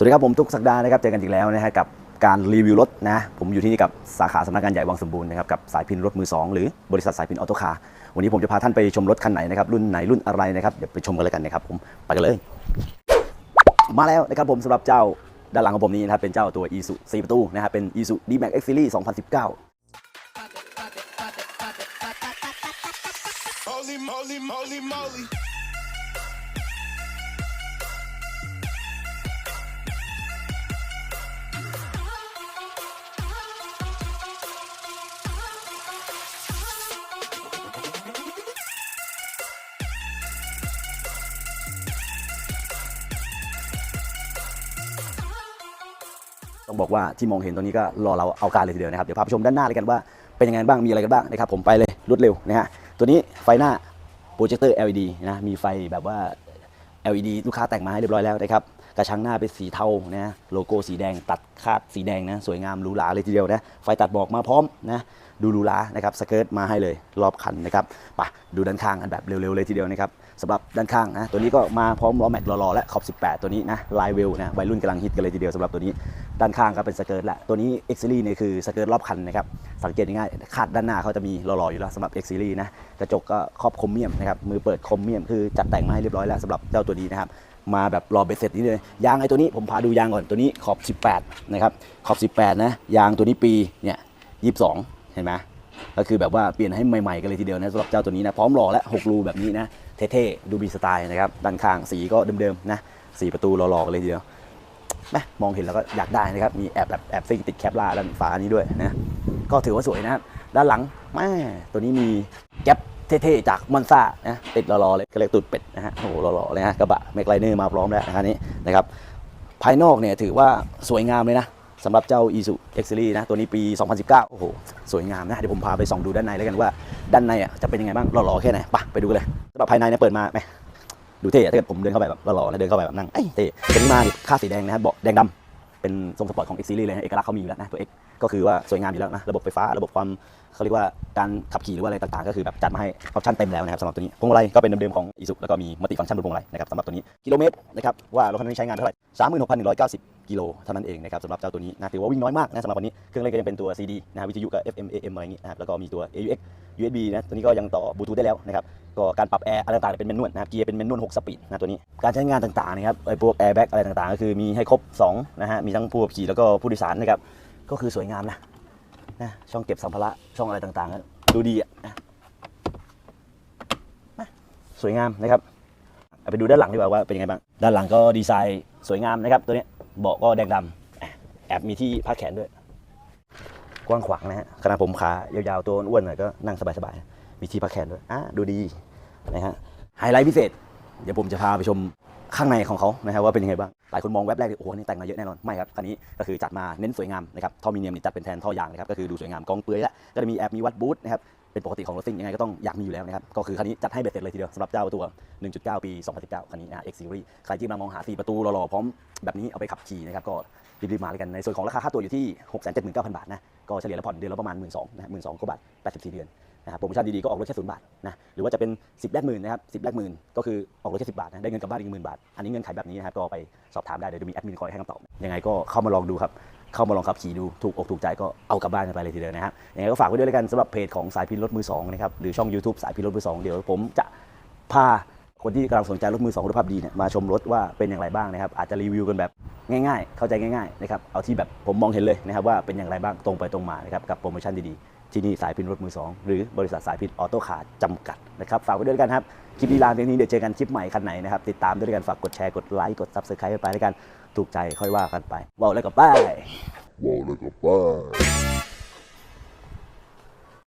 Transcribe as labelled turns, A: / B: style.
A: สวัสดีครับ ผมทุกสัปดาห์นะครับ เจอกันอีกแล้วนะฮะกับการรีวิวรถนะ ผมอยู่ที่นี่กับสาขาสำนักงานใหญ่วังสมบูรณ์นะครับกับสายพินรถมือสองหรือบริษัทสายพินออโตคาร์วันนี้ผมจะพาท่านไปชมรถคันไหนนะครับ รุ่นไหนรุ่นอะไรนะครับเดี๋ยวไปชมกันเลยกันนะครับผมไปกันเลย มาแล้วนะครับผมสำหรับเจ้าด้านหลังของผมนี้นะครับเป็นเจ้าตัว e s u 4ประตูนะครับเป็น e s u D-Max X Series 2019 ต้องบอกว่าที่มองเห็นตรงนี้ก็รอเราเอาการเลยทีเดียวนะครับเดี๋ยวพาไปชมด้านหน้าเลยกันว่าเป็นยังไงบ้างมีอะไรกันบ้างนะครับผมไปเลยรวดเร็วนะฮะตัวนี้ไฟหน้าโปรเจคเตอร์ LED นะมีไฟแบบว่า LED ลูกค้าแต่งมาให้เรียบร้อยแล้วนะครับกระชังหน้าเป็นสีเทานะโลโก้สีแดงตัดคาดสีแดงนะสวยงามหรูหราเลยทีเดียวนะไฟตัดบอกมาพร้อมนะดูหรูหรานะครับสเกิร์ตมาให้เลยรอบคันนะครับไปดูด้านข้างกันแบบเร็วๆเลยทีเดียวนะครับสำหรับด้านข้างนะตัวนี้ก็มาพร้อมล้อแม็กรอๆและขอบ 18 ตัวนี้นะลายเวลนะวัยรุ่นกำลังฮิตกันเลยทีเดียวสำหรับตัวนี้ ด้านข้างก็เป็นสเกิร์ตแหละ ตัวนี้ X Series เนี่ยคือสเกิร์ตรอบคันนะครับ สังเกตง่ายๆคาดด้านหน้าเขาจะมีหล่อๆอยู่แล้วสำหรับ X Series นะ กระจกก็ครอบคมเมียมนะครับ มือเปิดคมเมียมคือจัดแต่งมาให้เรียบร้อยแล้วสำหรับเจ้าตัวนี้นะครับ มาแบบรอเบ็ดเสร็จนี้เลย ยางไอ้ตัวนี้ผมพาดูยางก่อน ตัวนี้ขอบ 18 นะครับ ขอบ 18 นะ ยางตัวนี้ปีเนี่ย22 เห็นไหมก็คือแบบว่าเปลี่ยนให้ใหม่ๆกันเลยทีเดียวนะสำหรับเจ้าตัวนี้นะพร้อมหล่อและ6รูแบบนี้นะเท่ๆดูมีสไตล์นะครับด้านข้างสีก็เดิมๆนะสีประตูหล่อๆกันเลยทีเดียว แมมองเห็นแล้วก็อยากได้นะครับ มีแอบแบบแอบซิ่งติดแคปล่าด้านฝานี้ด้วยนะ ก็ถือว่าสวยนะครับ ด้านหลังแม่ตัวนี้มีแก๊ปเท่ๆ จากมอนซ่านะติดรอๆเลยก็เรียกตุดเป็ดนะฮะโอ้โหรอๆเลยฮะกระบะแมกไลเนอร์มาพร้อมแล้วนะครับนี้นะครับ ภายนอกเนี่ยถือว่าสวยงามเลยนะสำหรับเจ้า i s u X Series นะ ตัวนี้ปี 2019 โอ้โห สวยงามนะ เดี๋ยวผมพาไปส่องดูด้านในแล้วกันว่า ด้านในอะจะเป็นยังไงบ้างหล่อๆแค่ไหนไปไปดูกันเลยสำหรับภายในเนี่ยเปิดมาแหม ดูเท่ถ้าเกิดผมเดินเข้าไปแบบหล่อๆนะเดินเข้าไปแบบนั่งเอ้ยเท่เป็นมาค่าสีแดงนะฮะเบาะแดงดำเป็นทรงสปอร์ตของ X Series เลยนะเอกลักษณ์เขามีอยู่แล้วนะตัว X ก็คือว่าสวยงามอยู่แล้วนะระบบไฟฟ้าระบบความเขาเรียกว่าการขับขี่หรือว่าอะไรต่างๆ ก็คือแบบจัดมาให้ออปชั่นเต็มแล้วนะครับสำหรับตัวนี้พวงมาลัยก็เป็นเดิมๆของ i s u แล้วก็มีมัลติฟังก์ชันบนพวงมาลัยนะครับสำหรับตัวนี้กิโลเมตรนะครับว่ารถคันนี้ใช้งานเท่าไหร่36,190กิโลเท่านั้นเองนะครับสำหรับเจ้าตัวนี้นะถือว่าวิ่งน้อยมากนะสำหรับวันนี้เครื่องเล่นก็ยังเป็นตัว CD นะวิทยุกับ FM AM อะไรอย่างงี้นะครับแล้วก็มีตัว AUX USB นะตัวนี้ก็ยังต่อบลูทูธได้แล้วนะครับก็การปรับแอร์อะไรต่างๆเป็นเมนนวลนะครับเกียร์เป็นเมนนวล6สปีดนะตัวนี้การใช้งานต่างๆนะครับไอ้พวกแอร์แบ็กอะไรต่างๆ ก็คือมีให้ครบ2นะฮะมีทั้งผู้ขับขี่แล้วก็ผู้โดยสารนะครับ ก็คือสวยงามนะนะช่องเก็บสัมภาระช่องอะไรต่างๆ ดูดีอะนะสวยงามนะครับไปดูด้านหลังดีกว่าว่าเป็นยังไงบ้างด้านหลังก็ดีไซน์สวยงามนะครับตัวนี้เบาะก็แดงดำแอบมีที่พักแขนด้วย กว้างขวางนะฮะขณะผมขายาวๆตัวอ้วนหน่อยก็นั่งสบายๆมีที่พักแขนด้วยอะดูดีนะฮะไฮไลท์พิเศษ เดี๋ยวผมจะพาไปชมข้างในของเขานะฮะว่าเป็นยังไงบ้าง หลายคนมองแว็บแรกเลยโอ้โหนี่แต่งมาเยอะแน่นอนไม่ครับคันนี้ก็คือจัดมาเน้นสวยงามนะครับท่อมิเนียมนี่จัดเป็นแทนท่อยางนะครับก็คือดูสวยงามกองเปลือยแล้วก็จะมีแอบมีวัดบูทนะครับเป็นปกติของรถซิ่งยังไงก็ต้องอยากมีอยู่แล้วนะครับก็คือคันนี้จัดให้เบ็ดเสร็จเลยทีเดียวสำหรับเจ้าตัว 1.9 ปี 2019 คันนี้นะ X Series ใครที่กำลังมองหา 4 ประตูหล่อๆพร้อมแบบนี้เอาไปขับขี่นะครับก็รีบๆมาเลยกันในส่วนของราคาค่าตัวอยู่ที่ 679,000 บาทนะก็เฉลี่ยแล้วผ่อนเดือนละประมาณ 1 2 0 0 0นะ12,000กว่าบาท84 เดือน นะครับโปรโมชั่นดีๆก็ออกรถแค่ศูนย์บาทนะหรือว่าจะเป็น 10แลกหมื่นนะครับ10แลกหมื่นก็คือออกรถแค่10บาทนะได้เงินกลับบ้านอีกหมื่นบาท อันนี้เงื่อนไขแบบนี้นะครับก็ไปสอบถามได้เดี๋ยวจะมีแอดมินคอยให้คำตอบยังไงก็เข้ามาลองดูครับเข้ามาลองขับขี่ดูถูกอกถูกใจก็เอากลับบ้านกันไปเลยทีเดียวนะครับยังไงก็ฝากไว้ด้วยแล้วกันสำหรับเพจของสายพินรถมือสองนะครับหรือช่อง YouTube สายพินรถมือสองเดี๋ยวผมจะพาคนที่กำลังสนใจรถมือสองคุณภาพดีเนี่ยมาชมรถว่าเป็นอย่างไรบ้างนะครับอาจจะรีวิวกันแบบง่าย ๆ เข้าใจง่ายๆนะครับเอาที่แบบผมมองเห็นเลยนะครับว่าเป็นอย่างไรบ้างตรงไปตรงมานะครับกับโปรโมชั่นดีๆ ที่นี่สายพินรถมือสองหรือบริษัทสายพินออโต้คาร์จำกัดนะครับฝากไว้ด้วยกันครับ คลิปนี้ลาเพียงนี้เดี๋ยวเจอกันคลิปใหม่คันไหนนะครับ ติดตามด้วยกันฝากกดแชร์กดไลค์กดซับสไครต์ไปด้วยกันถูกใจค่อยว่ากันไปว้าวแล้วก็ไป
B: Whoa, look at bye.